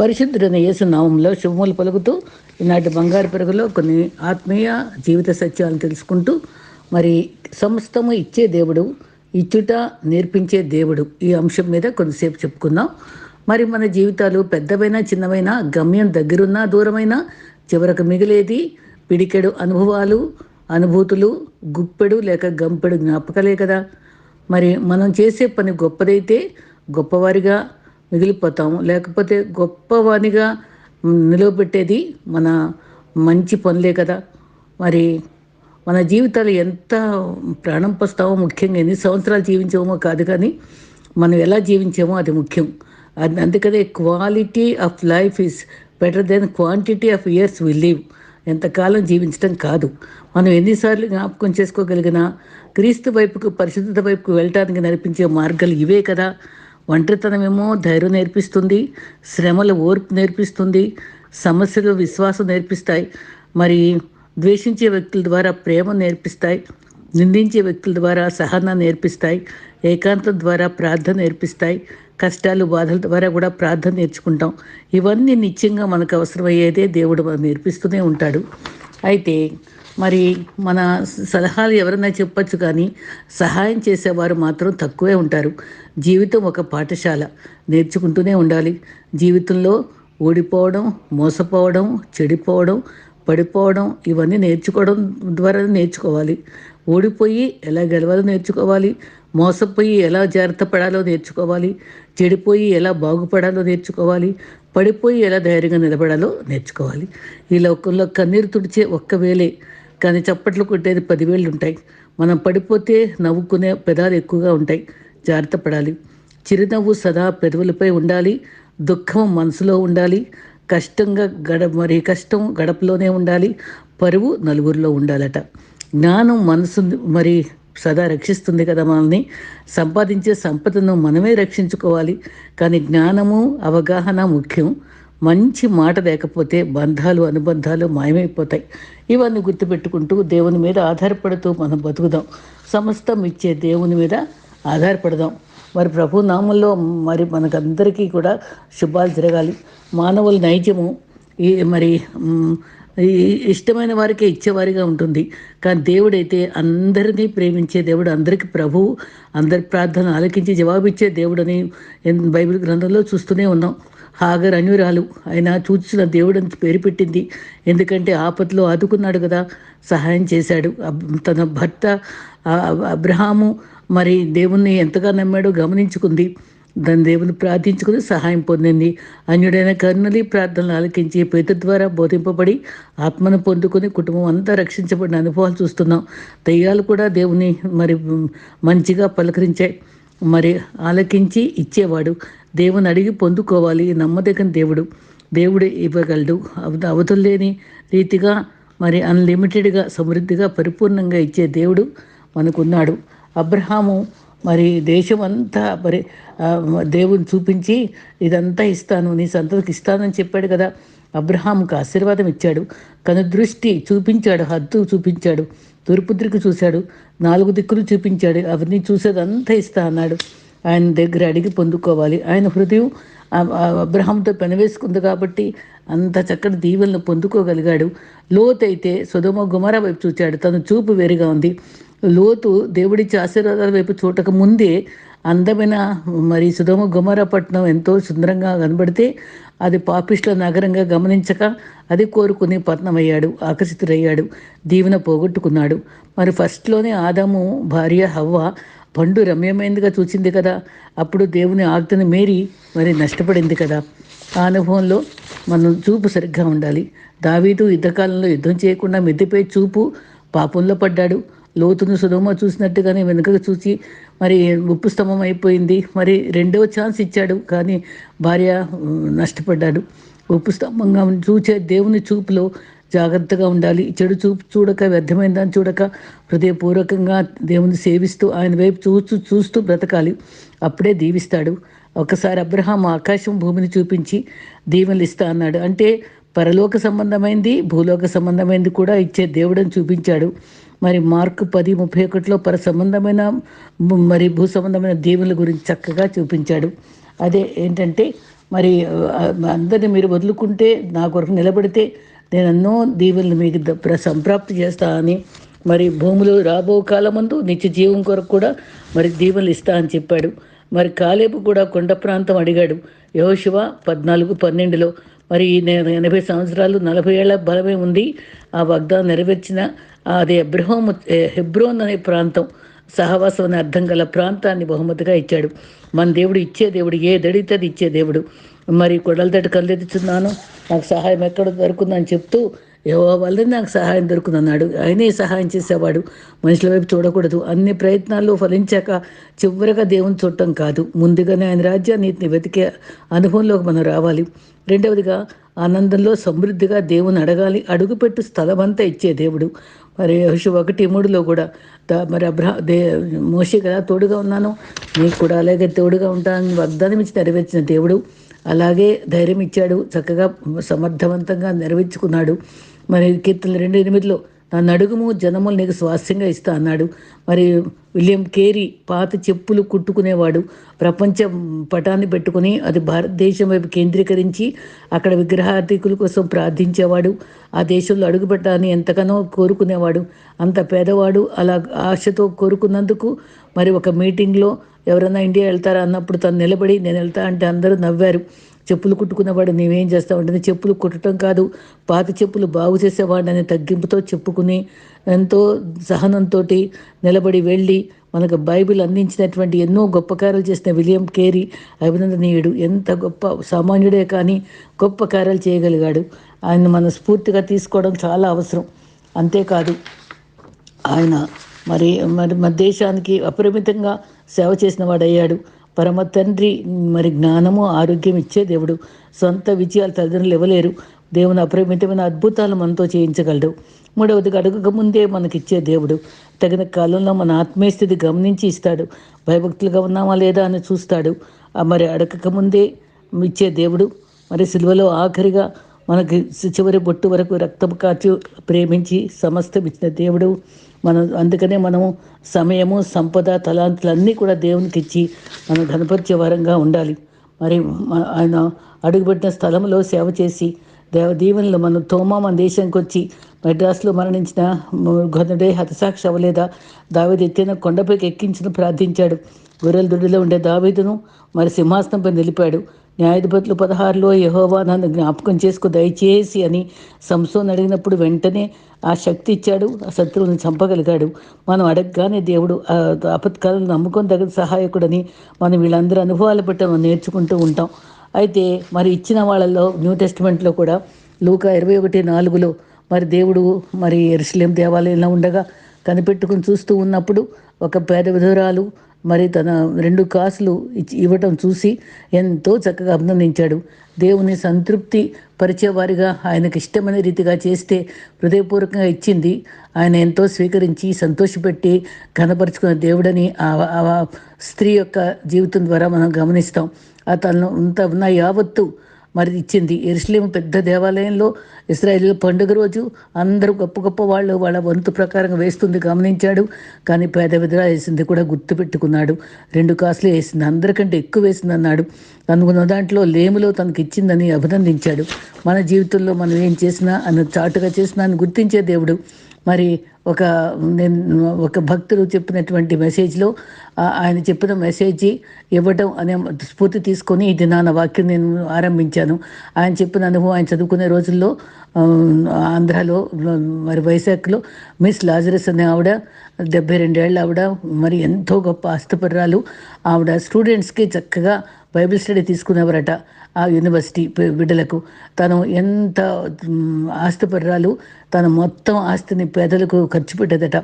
పరిశుద్ధుడైన యేసునామంలో శుభములు పలుకుతూ ఈనాటి బంగారు పెరుగులో కొన్ని ఆత్మీయ జీవిత సత్యాలను తెలుసుకుంటూ మరి సమస్తము ఇచ్చే దేవుడు ఇచ్చుట నేర్పించే దేవుడు ఈ అంశం మీద కొంతసేపు చెప్పుకుందాం. మరి మన జీవితాలు పెద్దవైనా చిన్నవైనా గమ్యం దగ్గరున్నా దూరమైనా చివరకు మిగిలేది పిడికెడు అనుభవాలు అనుభూతులు గుప్పెడు లేక గంపెడు జ్ఞాపకాలే కదా. మరి మనం చేసే పని గొప్పదైతే గొప్పవారిగా మిగిలిపోతాము. లేకపోతే గొప్పవానిగా నిలవబెట్టేది మన మంచి పనులే కదా. మరి మన జీవితాలు ఎంత ప్రాణం పోస్తామో ముఖ్యంగా ఎన్ని సంవత్సరాలు జీవించామో కాదు కానీ మనం ఎలా జీవించామో అది ముఖ్యం. అది అందుకనే quality of life is better than quantity of years we live ఎంతకాలం జీవించడం కాదు. మనం ఎన్నిసార్లు జ్ఞాపకం చేసుకోగలిగినా క్రీస్తు వైపుకు పరిశుద్ధత వైపుకు వెళ్ళటానికి నడిపించే మార్గాలు ఇవే కదా. ఒంటరితనమేమో ధైర్యం నేర్పిస్తుంది శ్రమల ఓర్పు నేర్పిస్తుంది సమస్యలు విశ్వాసం నేర్పిస్తాయి. మరి ద్వేషించే వ్యక్తుల ద్వారా ప్రేమ నేర్పిస్తాయి నిందించే వ్యక్తుల ద్వారా సహనం నేర్పిస్తాయి ఏకాంతం ద్వారా ప్రార్థన నేర్పిస్తాయి కష్టాలు బాధల ద్వారా కూడా ప్రార్థన నేర్చుకుంటాం. ఇవన్నీ నిత్యంగా మనకు అవసరమయ్యేదే దేవుడు మనం నేర్పిస్తూనే ఉంటాడు. అయితే మరి మన సలహాలు ఎవరైనా చెప్పచ్చు కానీ సహాయం చేసేవారు మాత్రం తక్కువే ఉంటారు. జీవితం ఒక పాఠశాల. నేర్చుకుంటూనే ఉండాలి. జీవితంలో ఓడిపోవడం మోసపోవడం చెడిపోవడం పడిపోవడం ఇవన్నీ నేర్చుకోవడం ద్వారా నేర్చుకోవాలి. ఓడిపోయి ఎలా గెలవాలో నేర్చుకోవాలి. మోసపోయి ఎలా జాగ్రత్త పడాలో నేర్చుకోవాలి. చెడిపోయి ఎలా బాగుపడాలో నేర్చుకోవాలి. పడిపోయి ఎలా ధైర్యంగా నిలబడాలో నేర్చుకోవాలి. ఈ లోకంలో కన్నీరు తుడిచే ఒక్క వేలే కానీ చప్పట్లు కొట్టేది పదివేలు ఉంటాయి. మనం పడిపోతే నవ్వుకునే పెదాలు ఎక్కువగా ఉంటాయి. జాగ్రత్త పడాలి. చిరునవ్వు సదా పెదవులపై ఉండాలి. దుఃఖం మనసులో ఉండాలి. కష్టంగా గడ మరి కష్టం గడపలోనే ఉండాలి. పరువు నలుగురిలో ఉండాలట. జ్ఞానం మనసు మరి సదా రక్షిస్తుంది కదా మనల్ని. సంపాదించే సంపదను మనమే రక్షించుకోవాలి. కానీ జ్ఞానము అవగాహన ముఖ్యం. మంచి మాట లేకపోతే బంధాలు అనుబంధాలు మాయమైపోతాయి. ఇవన్నీ గుర్తుపెట్టుకుంటూ దేవుని మీద ఆధారపడుతూ మనం బతుకుదాం. సమస్తం ఇచ్చే దేవుని మీద ఆధారపడదాం. మరి ప్రభు నామంలో మరి మనకందరికీ కూడా శుభాలు జరగాలి. మానవుల నైజము ఈ మరి ఈ ఇష్టమైన వారికే ఇచ్చేవారిగా ఉంటుంది. కానీ దేవుడైతే అందరినీ ప్రేమించే దేవుడు అందరికీ ప్రభువు అందరి ప్రార్థన ఆలకించి జవాబిచ్చే దేవుడని బైబిల్ గ్రంథంలో చూస్తూనే ఉన్నాం. హాగర్ అన్యురాలు ఆయన చూచిన దేవుడు పేరు పెట్టింది. ఎందుకంటే ఆపత్లో ఆదుకున్నాడు కదా సహాయం చేశాడు. తన భర్త అబ్రహాము మరి దేవుణ్ణి ఎంతగా నమ్మాడో గమనించుకుంది. దాని దేవుని ప్రార్థించుకుని సహాయం పొందింది. అన్యుడైన కర్ణులి ప్రార్థనలు ఆలకించి పేద ద్వారా బోధింపబడి ఆత్మను పొందుకొని కుటుంబం అంతా రక్షించబడిన అనుభవాలు చూస్తున్నాం. దయ్యాలు కూడా దేవుని మరి మంచిగా పలకరించాయి. మరి ఆలకించి ఇచ్చేవాడు. దేవుని అడిగి పొందుకోవాలి. నమ్మదగిన దేవుడు. దేవుడు ఇవ్వగలడు. అవత లేని రీతిగా మరి అన్లిమిటెడ్గా సమృద్ధిగా పరిపూర్ణంగా ఇచ్చే దేవుడు మనకున్నాడు. అబ్రహాము మరి దేశం అంతా మరి దేవుని చూపించి ఇదంతా ఇస్తాను నీ సంతతికి ఇస్తానని చెప్పాడు కదా. అబ్రహాంకు ఆశీర్వాదం ఇచ్చాడు. కను దృష్టి చూపించాడు హద్దు చూపించాడు తూర్పు దిక్కు చూశాడు నాలుగు దిక్కులు చూపించాడు అవన్నీ చూసేదంతా ఇస్తా అన్నాడు. ఆయన దగ్గర అడిగి పొందుకోవాలి. ఆయన హృదయం ఆ- పెనవేసుకుంది కాబట్టి అంత చక్కటి దీవెలను పొందుకోగలిగాడు. లోతు అయితే సుధమ గుమర వైపు చూచాడు. తన చూపు వేరుగా ఉంది. లోతు దేవుడిచ్చే ఆశీర్వాదాల వైపు చూడక ముందే అందమైన మరి సుధమ గుమర పట్టణం ఎంతో సుందరంగా కనబడితే అది పాపిష్ల నగరంగా గమనించక అది కోరుకుని పతనమయ్యాడు ఆకర్షితుడయ్యాడు. దీవెన పోగొట్టుకున్నాడు. మరి ఫస్ట్లోనే ఆదాము భార్య హవ్వ పండు రమ్యమైందిగా చూచింది కదా. అప్పుడు దేవుని ఆజ్ఞను మేరి మరి నష్టపడింది కదా. ఆ అనుభవంలో మనం చూపు సరిగ్గా ఉండాలి. దావీదు యుద్ధకాలంలో యుద్ధం చేయకుండా మిద్దెపై చూపు పాపంలో పడ్డాడు. లోతును సుధమ చూసినట్టుగానే వెనుకకు చూసి మరి ఉప్పు స్తంభం అయిపోయింది. మరి రెండవ ఛాన్స్ ఇచ్చాడు. కానీ భార్య నష్టపడ్డాడు. ఉప్పు స్తంభంగా చూచే దేవుని చూపులో జాగ్రత్తగా ఉండాలి. చెడు చూపు చూడక వ్యర్థమైన దాన్ని చూడక హృదయపూర్వకంగా దేవుని సేవిస్తూ ఆయన వైపు చూస్తూ చూస్తూ బ్రతకాలి. అప్పుడే దీవిస్తాడు. ఒకసారి అబ్రహాం ఆకాశం భూమిని చూపించి దీవెనలు ఇస్తా అన్నాడు. అంటే పరలోక సంబంధమైంది భూలోక సంబంధమైంది కూడా ఇచ్చే దేవుడని చూపించాడు. మరి మార్కు పది ముప్పై ఒకటిలో పర సంబంధమైన మరి భూ సంబంధమైన దీవెనల గురించి చక్కగా చూపించాడు. అదే ఏంటంటే మరి అందరిని మీరు వదులుకుంటే నా కొరకు నిలబడితే నేను ఎన్నో దీవులను మీకు సంప్రాప్తి చేస్తా అని మరి భూములు రాబో కాలమందు నిత్య జీవం కొరకు కూడా మరి దీవులు ఇస్తా అని చెప్పాడు. మరి కాలేపు కూడా కొండ ప్రాంతం అడిగాడు. యహోశివ పద్నాలుగు పన్నెండులో మరి నేను ఎనభై సంవత్సరాలు నలభై ఏళ్ళ బలమే ఉంది. ఆ వాగ్దానం నెరవేర్చిన అది ఎబ్రహోమ్ హెబ్రోన్ అనే ప్రాంతం సహవాసం అనే అర్థం గల ప్రాంతాన్ని బహుమతిగా ఇచ్చాడు. మన దేవుడు ఇచ్చే దేవుడు ఏ దడితే అది ఇచ్చే దేవుడు. మరి కొడల కళ్ళు కళ్ళెత్తుచున్నాను నాకు సహాయం ఎక్కడ దొరుకుతుందని చెప్తూ ఏవో వల్ల నాకు సహాయం దొరుకుతుందన్నాడు ఆయనే సహాయం చేసేవాడు. మనుషుల వైపు చూడకూడదు. అన్ని ప్రయత్నాల్లో ఫలించాక చివరిగా దేవుని చూడటం కాదు. ముందుగానే ఆయన రాజ్యాన్ని వెతికే అనుభవంలోకి మనం రావాలి. రెండవదిగా ఆనందంలో సమృద్ధిగా దేవుని అడగాలి. అడుగుపెట్టు స్థలమంతా ఇచ్చే దేవుడు. మరి యహుషు ఒకటి మూడులో కూడా మరి అబ్రహ దే మోషే కదా తోడుగా ఉన్నాను. నీకు కూడా అలాగే తోడుగా ఉంటాను. వాగ్దానం ఇచ్చి నెరవేర్చిన దేవుడు. అలాగే ధైర్యం ఇచ్చాడు చక్కగా సమర్థవంతంగా నెరవేర్చుకున్నాడు. మరి కీర్తన రెండు ఎనిమిదిలో నన్ను అడుగుము జనములు నీకు స్వాస్థ్యంగా ఇస్తా అన్నాడు. మరి విలియం కేరీ పాత చెప్పులు కుట్టుకునేవాడు. ప్రపంచ పటాన్ని పెట్టుకుని అది భారతదేశం వైపు కేంద్రీకరించి అక్కడ విగ్రహార్థికుల కోసం ప్రార్థించేవాడు. ఆ దేశంలో అడుగుపెట్టాలని ఎంతగానో కోరుకునేవాడు. అంత పేదవాడు అలా ఆశతో కోరుకున్నందుకు మరి ఒక మీటింగ్లో ఎవరైనా ఇండియా వెళ్తారా అన్నప్పుడు తను నిలబడి నేను వెళ్తా అంటే అందరూ నవ్వారు. చెప్పులు కుట్టుకున్నవాడు నీవేం చేస్తావంటే చెప్పులు కుట్టడం కాదు పాత చెప్పులు బాగు చేసేవాడని తగ్గింపుతో చెప్పుకుని ఎంతో సహనంతో నిలబడి వెళ్ళి మనకు బైబిల్ అందించినటువంటి ఎన్నో గొప్ప కార్యాలు చేసిన విలియం కేరీ అభినందనీయుడు. ఎంత గొప్ప సామాన్యుడే కానీ గొప్ప కార్యాలు చేయగలిగాడు. ఆయన మన స్ఫూర్తిగా తీసుకోవడం చాలా అవసరం. అంతేకాదు ఆయన మరి మరి మన దేశానికి అపరిమితంగా సేవ చేసిన వాడయ్యాడు పరమ తండ్రి మరి జ్ఞానము ఆరోగ్యం ఇచ్చే దేవుడు. సొంత విజయాలు తల్లిదండ్రులు ఇవ్వలేరు. దేవుని అపరిమితమైన అద్భుతాలు మనతో చేయించగలడు మూడవదిగా అడుగక ముందే మనకిచ్చే దేవుడు. తగిన కాలంలో మన ఆత్మీయ స్థితి గమనించి ఇస్తాడు. భయభక్తులుగా ఉన్నామా లేదా అని చూస్తాడు. మరి అడగక ముందే ఇచ్చే దేవుడు. మరి సిలువలో ఆఖరిగా మనకి చివరి బొట్టు వరకు రక్తపు కాచు ప్రేమించి సమస్తం ఇచ్చిన దేవుడు. మనం అందుకనే మనము సమయము సంపద తలాంతులన్నీ కూడా దేవునికి ఇచ్చి మనం ఘనపరిచే వరంగా ఉండాలి. మరి ఆయన అడుగుపెట్టిన స్థలంలో సేవ చేసి దేవ దీవెనలు మనం తోమా మన దేశానికి వచ్చి మెడ్రాస్లో మరణించిన ఘనుడే హతసాక్షి అవ్వలేదా? దావేది ఎత్తైన కొండపైకి ఎక్కించిన ప్రార్థించాడు. గొర్రెల దొడ్డిలో ఉండే దావేదును మరి సింహాసనంపై నిలిపాడు. న్యాయాధిపతులు పదహారులో యహోవా నన్ను జ్ఞాపకం చేసుకో దయచేసి అని సంసోన్ అడిగినప్పుడు వెంటనే ఆ శక్తి ఇచ్చాడు ఆ శత్రువుని చంపగలిగాడు. మనం అడగగానే దేవుడు ఆపత్కాలను నమ్ముకొని తగిన సహాయకుడని మనం వీళ్ళందరూ అనుభవాలు పెట్టి మనం నేర్చుకుంటూ ఉంటాం. అయితే మరి ఇచ్చిన వాళ్ళల్లో న్యూ టెస్ట్మెంట్లో కూడా లూకా ఇరవై ఒకటి నాలుగులో మరి దేవుడు మరి ఎరుసలేం దేవాలయంలో ఉండగా కనిపెట్టుకుని చూస్తూ ఉన్నప్పుడు ఒక పేద విధురాలు మరి తన రెండు కాసులు ఇచ్చి ఇవ్వటం చూసి ఎంతో చక్కగా అభినందించాడు. దేవుని సంతృప్తి పరిచేవారిగా ఆయనకు ఇష్టమైన రీతిగా చేస్తే హృదయపూర్వకంగా ఇచ్చింది. ఆయన ఎంతో స్వీకరించి సంతోషపెట్టి ఘనపరుచుకున్న దేవుడని ఆ ఆ స్త్రీ యొక్క జీవితం ద్వారా మనం గమనిస్తాం. ఆ తను అంత ఉన్న యావత్తు మరి ఇచ్చింది. ఎరుసలేం పెద్ద దేవాలయంలో ఇస్రాయేల్ పండుగ రోజు అందరూ గొప్ప గొప్ప వాళ్ళు వాళ్ళ వంతు ప్రకారం వేస్తుంది గమనించాడు. కానీ పేద విధులా వేసింది కూడా గుర్తుపెట్టుకున్నాడు. రెండు కాసులు వేసింది. అందరికంటే ఎక్కువ వేసింది అన్నాడు. అనుకున్న దాంట్లో లేములో తనకి ఇచ్చిందని అభినందించాడు. మన జీవితంలో మనం ఏం చేసినా అని చాటుగా చేసినా అని గుర్తించే దేవుడు. మరి ఒక నేను ఒక భక్తుడు చెప్పినటువంటి మెసేజ్లో ఆయన చెప్పిన మెసేజ్ ఇవ్వడం అనే స్ఫూర్తి తీసుకొని ఈ దినాన వాక్యం నేను ఆరంభించాను. ఆయన చెప్పిన అనుభవం ఆయన చదువుకునే రోజుల్లో ఆంధ్రాలో మరి వైజాగ్లో మిస్ లాజరస్ అనే ఆవిడ డెబ్బై రెండేళ్ళ ఆవిడ మరి ఎంతో గొప్ప ఆస్తిపర్రాలు ఆవిడ స్టూడెంట్స్కి చక్కగా బైబిల్ స్టడీ తీసుకునేవారట ఆ యూనివర్సిటీ బిడ్డలకు. తను ఎంత ఆస్తిపర్రాలు తన మొత్తం ఆస్తిని పేదలకు ఖర్చు పెట్టేదట.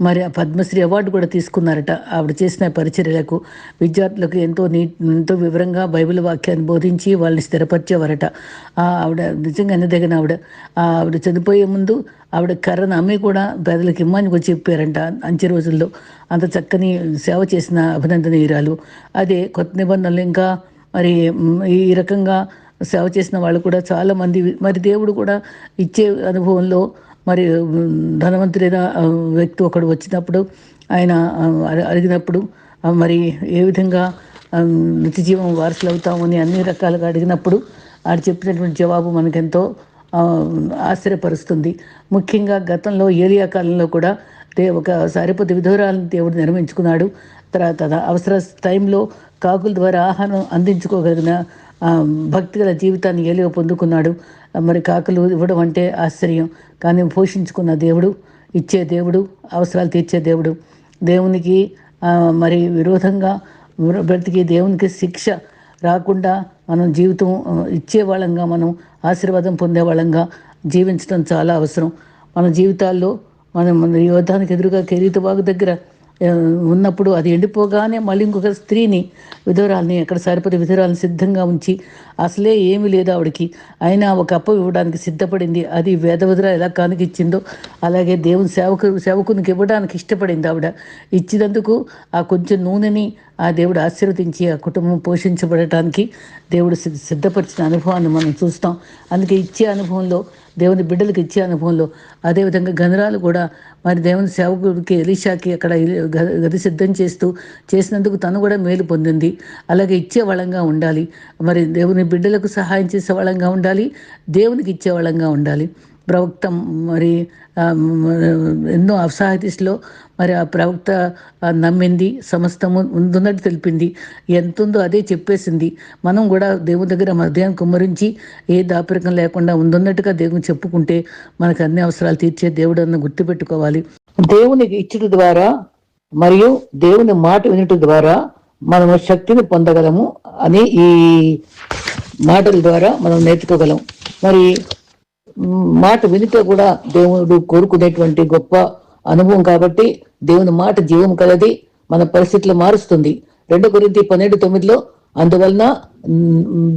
మరి ఆ పద్మశ్రీ అవార్డు కూడా తీసుకున్నారట. ఆవిడ చేసిన పరిచర్యలకు విద్యార్థులకు ఎంతో నీ ఎంతో వివరంగా బైబిల్ వాక్యాన్ని బోధించి వాళ్ళని స్థిరపరిచేవారట. ఆవిడ నిజంగా ఎన్నదగిన ఆవిడ. ఆవిడ చనిపోయే ముందు ఆవిడ కర్రను అమ్మి కూడా పేదలకు ఇమ్మని కూడా చెప్పారంట అంచె రోజుల్లో. అంత చక్కని సేవ చేసిన అభినందనీయురాలు. అదే కొత్త నిబంధనలు ఇంకా మరి ఈ రకంగా సేవ చేసిన వాళ్ళు కూడా చాలామంది మరి దేవుడు కూడా ఇచ్చే అనుభవంలో మరి ధనవంతుడైన వ్యక్తి ఒకడు వచ్చినప్పుడు ఆయన అడిగినప్పుడు మరి ఏ విధంగా నిత్య జీవం వారసులు అవుతామని అన్ని రకాలుగా అడిగినప్పుడు ఆడు చెప్పినటువంటి జవాబు మనకెంతో ఆశ్చర్యపరుస్తుంది. ముఖ్యంగా గతంలో ఏలియా కాలంలో కూడా దే ఒక సారిపతి విధురాలను దేవుడు నిర్మించుకున్నాడు. తర్వాత అవసర టైంలో కాకుల ద్వారా ఆహారం అందించుకోగలిగిన భక్తిగల జీవితాన్ని ఏలియో పొందుకున్నాడు. మరి కాకులు ఇవ్వడం అంటే ఆశ్చర్యం. కానీ పోషించుకున్న దేవుడు ఇచ్చే దేవుడు అవసరాలు తీర్చే దేవుడు. దేవునికి మరి విరోధంగా బ్రతికి దేవునికి శిక్ష రాకుండా మనం జీవితం ఇచ్చేవాళ్ళంగా ఇచ్చే వాళ్ళంగా మనం ఆశీర్వాదం పొందే వాళ్ళంగా జీవించడం చాలా అవసరం. మన జీవితాల్లో మనం మన యోధానికి ఎదురుగా కెరీతబాగు దగ్గర ఉన్నప్పుడు అది ఎండిపోగానే మళ్ళీ ఇంకొక స్త్రీని విధురాలని అక్కడ సరిపడి విధురాలను సిద్ధంగా ఉంచి అసలే ఏమీ లేదు ఆవిడకి. అయినా ఒక అప్ప ఇవ్వడానికి సిద్ధపడింది. అది వేద విధుర ఎలా కానికిచ్చిందో అలాగే దేవుని సేవకు సేవకునికి ఇవ్వడానికి ఇష్టపడింది ఆవిడ. ఇచ్చినందుకు ఆ కొంచెం నూనెని ఆ దేవుడు ఆశీర్వదించి ఆ కుటుంబం పోషించబడటానికి దేవుడు సిద్ధ- సిద్ధపరిచిన అనుభవాన్ని మనం చూస్తాం. అందుకే ఇచ్చే అనుభవంలో దేవుని బిడ్డలకు ఇచ్చే అనుభవంలో అదేవిధంగా గనరాలు కూడా మరి దేవుని సేవకుడికి ఎలీషాకి అక్కడ గది సిద్ధం చేస్తూ చేసినందుకు తను కూడా మేలు పొందింది. అలాగే ఇచ్చే వళంగా ఉండాలి. మరి దేవుని బిడ్డలకు సహాయం చేసే వాళ్ళంగా ఉండాలి. దేవునికి ఇచ్చే వళంగా ఉండాలి. ప్రవక్త మరి ఎన్నో అఫ్సాహితిస్లో మరి ఆ ప్రవక్త నమ్మింది సమస్తము ఉందున్నట్టు తెలిపింది. ఎంత ఉందో అదే చెప్పేసింది. మనం కూడా దేవుని దగ్గర మధ్యాహ్నం కుమ్మరించి ఏ దాపరికం లేకుండా ఉందున్నట్టుగా దేవుని చెప్పుకుంటే మనకు అన్ని అవసరాలు తీర్చే దేవుడు అన్న గుర్తుపెట్టుకోవాలి. దేవునికి ఇచ్చట ద్వారా మరియు దేవుని మాట వినటం ద్వారా మనము శక్తిని పొందగలము అని ఈ మాటల ద్వారా మనం నేర్చుకోగలం. మరి మాట వినితే కూడా దేవుడు కోరుకునేటువంటి గొప్ప అనుభవం కాబట్టి దేవుని మాట జీవం కలది మన పరిస్థితులు మారుస్తుంది. రెండు గురించి పన్నెండు తొమ్మిదిలో అందువలన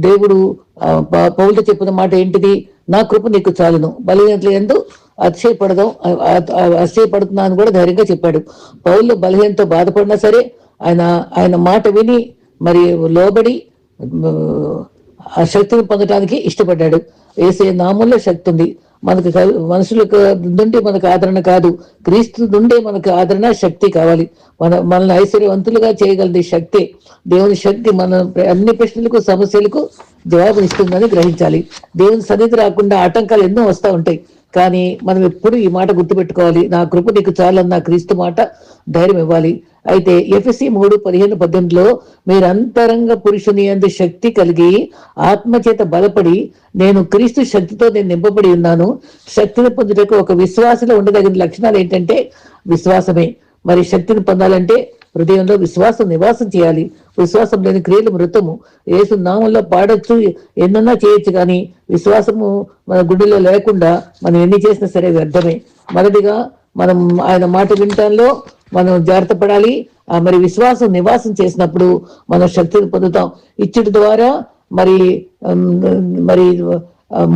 దేవుడు ఆ, ప- చెప్పిన మాట ఏంటిది? నా కృప నీకు చాలును. బలహీనతలు ఎందు అతిశయపడదాం అతిశయపడుతున్నా అని కూడా ధైర్యంగా చెప్పాడు. పౌలు బలహీనతో బాధపడినా సరే ఆయన ఆయన మాట విని మరి లోబడి ఆ శక్తిని పొందడానికి ఇష్టపడ్డాడు. ఏసే నామంలో శక్తి ఉంది. మనకు మనుషులకు నుండి మనకు ఆదరణ కాదు. క్రీస్తు నుండే మనకు ఆదరణ శక్తి కావాలి. మన మనల్ని ఐశ్వర్యవంతులుగా చేయగలది శక్తి దేవుని శక్తి మన అన్ని ప్రశ్నలకు సమస్యలకు జవాబునిస్తుందని గ్రహించాలి. దేవుని సన్నిధి రాకుండా ఆటంకాలు ఎన్నో వస్తూ ఉంటాయి. కానీ మనం ఎప్పుడు ఈ మాట గుర్తుపెట్టుకోవాలి. నా కృప నీకు చాలన్న క్రీస్తు మాట ధైర్యం ఇవ్వాలి. అయితే ఎఫ్ఎస్సి మూడు పదిహేను పద్దెనిమిదిలో మీరు అంతరంగ పురుషుని అందు శక్తి కలిగి ఆత్మచేత బలపడి నేను క్రీస్తు శక్తితో నేను నింపబడి ఉన్నాను. శక్తిని పొందుటకు ఒక విశ్వాసలో ఉండదగిన లక్షణాలు ఏంటంటే విశ్వాసమే. మరి శక్తిని పొందాలంటే హృదయంలో విశ్వాసం నివాసం చేయాలి. విశ్వాసం లేని క్రియలు మృతము. యేసు నామంలో పాడొచ్చు ఎన్నన్నా చేయొచ్చు కానీ విశ్వాసము మన గుండెలో లేకుండా మనం ఎన్ని చేసినా సరే వ్యర్థమే. మొదటిగా మనం ఆయన మాట వినటంలో మనం జాగ్రత్త పడాలి. ఆ మరి విశ్వాసం నివాసం చేసినప్పుడు మనం శక్తిని పొందుతాం. ఇచ్చటి ద్వారా మరి మరి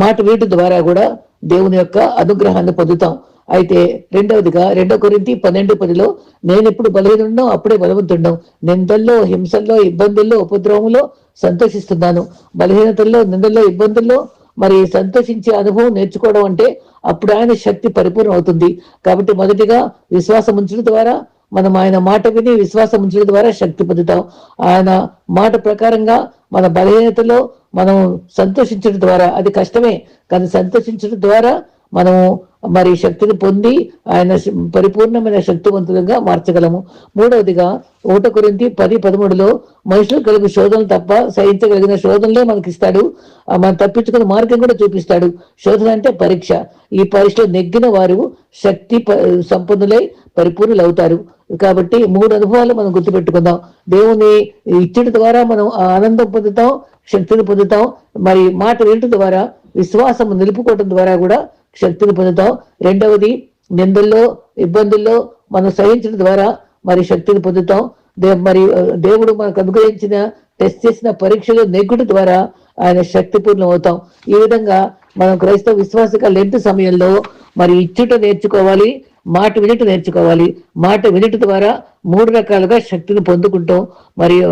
మాట వీటి ద్వారా కూడా దేవుని యొక్క అనుగ్రహాన్ని పొందుతాం. అయితే రెండవదిగా రెండో కొరింతి పన్నెండు పదిలో నేను ఎప్పుడు బలహీనుండం అప్పుడే బలవంతుండం నిందల్లో హింసల్లో ఇబ్బందుల్లో ఉపద్రవములో సంతోషిస్తున్నాను. బలహీనతల్లో నిందల్లో ఇబ్బందుల్లో మరి సంతోషించే అనుభవం నేర్చుకోవడం అంటే అప్పుడు ఆయన శక్తి పరిపూర్ణ అవుతుంది. కాబట్టి మొదటిగా విశ్వాసం ఉంచడం ద్వారా మనం ఆయన మాట విని విశ్వాసం ఉంచడం ద్వారా శక్తి పొందుతాం. ఆయన మాట ప్రకారంగా మన బలహీనతలో మనం సంతోషించడం ద్వారా అది కష్టమే కానీ సంతోషించడం ద్వారా మనము మరి శక్తిని పొంది ఆయన పరిపూర్ణమైన శక్తివంతులుగా మార్చగలము. మూడవదిగా ఒకట గురించి పది పదమూడులో మనుషులు కలిగి శోధనలు తప్ప సహించగలిగిన శోధనలే మనకి ఇస్తాడు మనం తప్పించుకునే మార్గం కూడా చూపిస్తాడు. శోధన అంటే పరీక్ష. ఈ పరీక్షలో నెగ్గిన వారు శక్తి ప- సంపన్నులై పరిపూర్ణులు అవుతారు కాబట్టి మూడు అనుభవాలు మనం గుర్తుపెట్టుకుందాం. దేవుని ఇచ్చడి ద్వారా మనం ఆనందం పొందుతాం శక్తిని పొందుతాం. మరి మాట వినటం ద్వారా విశ్వాసం నిలుపుకోవటం ద్వారా కూడా శక్తిని పొందుతాం. రెండవది నిందల్లో ఇబ్బందుల్లో మనం సహించడం ద్వారా మరి శక్తిని పొందుతాం. దే మరి దేవుడు మనకు అనుగ్రహించిన టెస్ట్ చేసిన పరీక్షలు నెగ్గుడు ద్వారా ఆయన శక్తిపూర్ణం అవుతాం. ఈ విధంగా మనం క్రైస్తవ విశ్వాసక లెంట్ సమయంలో మరి ఇచ్చుట నేర్చుకోవాలి. మాట వినట నేర్చుకోవాలి. మాట వినట ద్వారా మూడు రకాలుగా శక్తిని పొందుకుంటాం. మరియు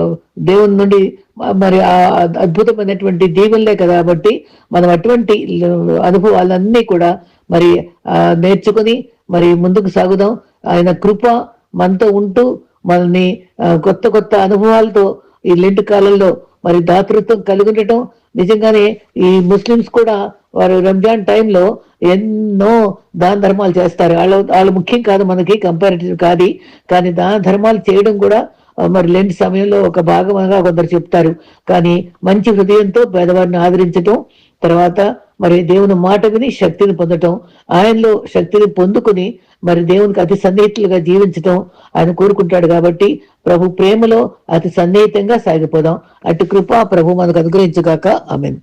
దేవుని నుండి మరి ఆ అద్భుతమైనటువంటి దీవెనలే కాబట్టి మనం అటువంటి అనుభవాలన్నీ కూడా మరి ఆ, నేర్చుకుని మరి ముందుకు సాగుదాం. ఆయన కృప మనతో ఉంటూ మనల్ని కొత్త కొత్త అనుభవాలతో ఈ లెంట్ కాలంలో మరి దాతృత్వం కలిగి ఉండటం నిజంగానే ఈ ముస్లిమ్స్ కూడా వారు రంజాన్ టైంలో ఎన్నో దాన ధర్మాలు చేస్తారు. వాళ్ళ వాళ్ళు ముఖ్యం కాదు మనకి కంపారిటివ్ కాదు. కానీ దాన ధర్మాలు చేయడం కూడా మరి లెండ్ సమయంలో ఒక భాగంగా కొందరు చెప్తారు. కానీ మంచి హృదయంతో పేదవారిని ఆదరించటం తర్వాత మరి దేవుని మాట విని శక్తిని పొందటం ఆయనలో శక్తిని పొందుకుని మరి దేవునికి అతి సన్నిహితులుగా జీవించటం ఆయన కోరుకుంటాడు కాబట్టి ప్రభు ప్రేమలో అతి సన్నిహితంగా సాగిపోదాం. అటు కృప ప్రభు మనకు అనుగ్రహించుగాక. ఆమెన్.